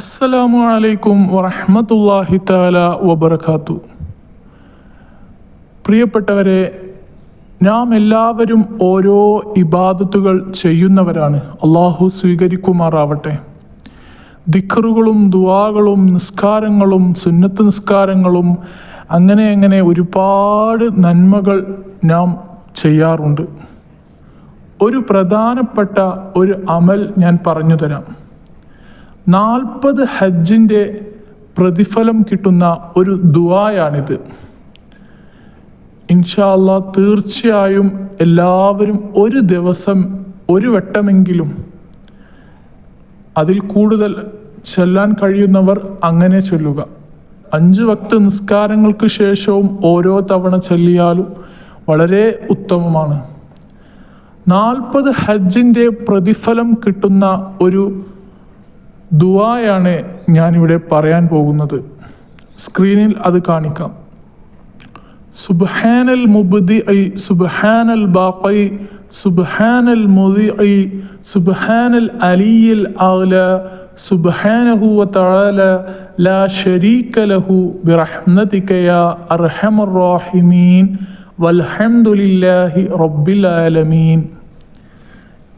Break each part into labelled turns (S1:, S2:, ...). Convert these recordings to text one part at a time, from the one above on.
S1: അസ്സലാമു അലൈക്കും വറഹമത്തല്ലാഹി താല വബർക്കാത്തു പ്രിയപ്പെട്ടവരെ നാം എല്ലാവരും ഓരോ ഇബാദത്തുകൾ ചെയ്യുന്നവരാണ്. അള്ളാഹു സ്വീകരിക്കുമാറാവട്ടെ. ദിക്കറുകളും ദുവാകളും നിസ്കാരങ്ങളും സുന്നത്ത് നിസ്കാരങ്ങളും അങ്ങനെ അങ്ങനെ ഒരുപാട് നന്മകൾ നാം ചെയ്യാറുണ്ട്. ഒരു പ്രധാനപ്പെട്ട ഒരു അമൽ ഞാൻ പറഞ്ഞു തരാം. നാൽപ്പത് ഹജ്ജിന്റെ പ്രതിഫലം കിട്ടുന്ന ഒരു ദുവായാണിത് ഇൻഷാല്ല തീർച്ചയായും എല്ലാവരും ഒരു ദിവസം ഒരു വട്ടമെങ്കിലും അതിൽ കൂടുതൽ ചെല്ലാൻ കഴിയുന്നവർ അങ്ങനെ ചൊല്ലുക. അഞ്ച് വക്ത നിസ്കാരങ്ങൾക്ക് ശേഷവും ഓരോ തവണ ചൊല്ലിയാലും വളരെ ഉത്തമമാണ്. നാൽപ്പത് ഹജ്ജിന്റെ പ്രതിഫലം കിട്ടുന്ന ഒരു ദുവായാണ് ഞാനിവിടെ പറയാൻ പോകുന്നത്. സ്ക്രീനിൽ അത് കാണിക്കാം. സുബ്ഹാനൽ മുബ്ദി സുബ്ഹാനൽ ബാഖി സുബ്ഹാനൽ മുദിഇ സുബ്ഹാനൽ അലിയിൽ ആല സുബ്ഹാനഹു വതആല ലാ ശരീക ലഹു ബിറഹ്മതിക യാ അർഹമർ റഹീമീൻ വൽഹംദുലില്ലാഹി റബ്ബിൽ ആലമീൻ.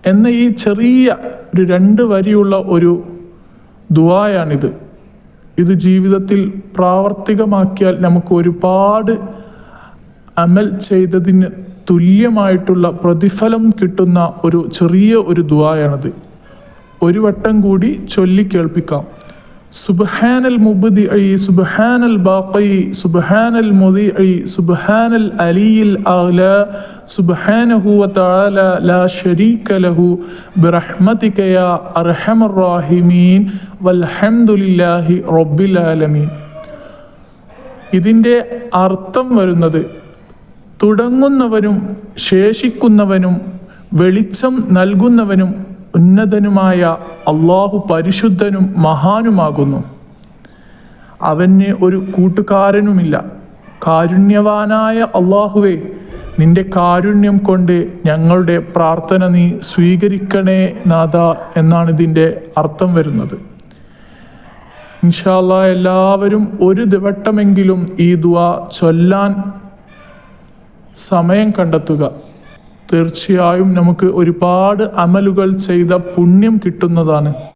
S1: എന്ന ഈ ചെറിയ ഒരു രണ്ട് വരിയുള്ള ഒരു ദുവായാണിത് ഇത് ജീവിതത്തിൽ പ്രാവർത്തികമാക്കിയാൽ നമുക്ക് ഒരുപാട് അമൽ ചെയ്തതിന് തുല്യമായിട്ടുള്ള പ്രതിഫലം കിട്ടുന്ന ഒരു ചെറിയ ഒരു ദുവായാണിത് ഒരു വട്ടം കൂടി ചൊല്ലി സുബ്ഹാനൽ ഐ സുബ്ഹാനൽ ബാഖി സുബ്ഹാനൽ മുദിഇ സുബ്ഹാനൽ അലിയിൽ അഗ്ല സുബ്ഹാനഹു വതആല ലാ ശരീക ലഹു ബിറഹ്മതിക യാ അർഹമർ റഹീമീൻ വൽഹംദുലില്ലാഹി റബ്ബിൽ ആലമീൻ. ഇതിന്റെ അർത്ഥം വരുന്നത് തുടങ്ങുന്നവനും ശേഷിക്കുന്നവനും വെളിച്ചം നൽകുന്നവനും ഉന്നതനുമായ അള്ളാഹു പരിശുദ്ധനും മഹാനുമാകുന്നു. അവന് ഒരു കൂട്ടുകാരനുമില്ല. കാരുണ്യവാനായ അള്ളാഹുവെ നിന്റെ കാരുണ്യം കൊണ്ട് ഞങ്ങളുടെ പ്രാർത്ഥന നീ സ്വീകരിക്കണേ നാഥ എന്നാണ് ഇതിന്റെ അർത്ഥം വരുന്നത്. ഇൻഷാല്ല എല്ലാവരും ഒരു ദിവട്ടമെങ്കിലും ഈ ദുവ ചൊല്ലാൻ സമയം കണ്ടെത്തുക. തീർച്ചയായും നമുക്ക് ഒരുപാട് അമലുകൾ ചെയ്ത പുണ്യം കിട്ടുന്നതാണ്.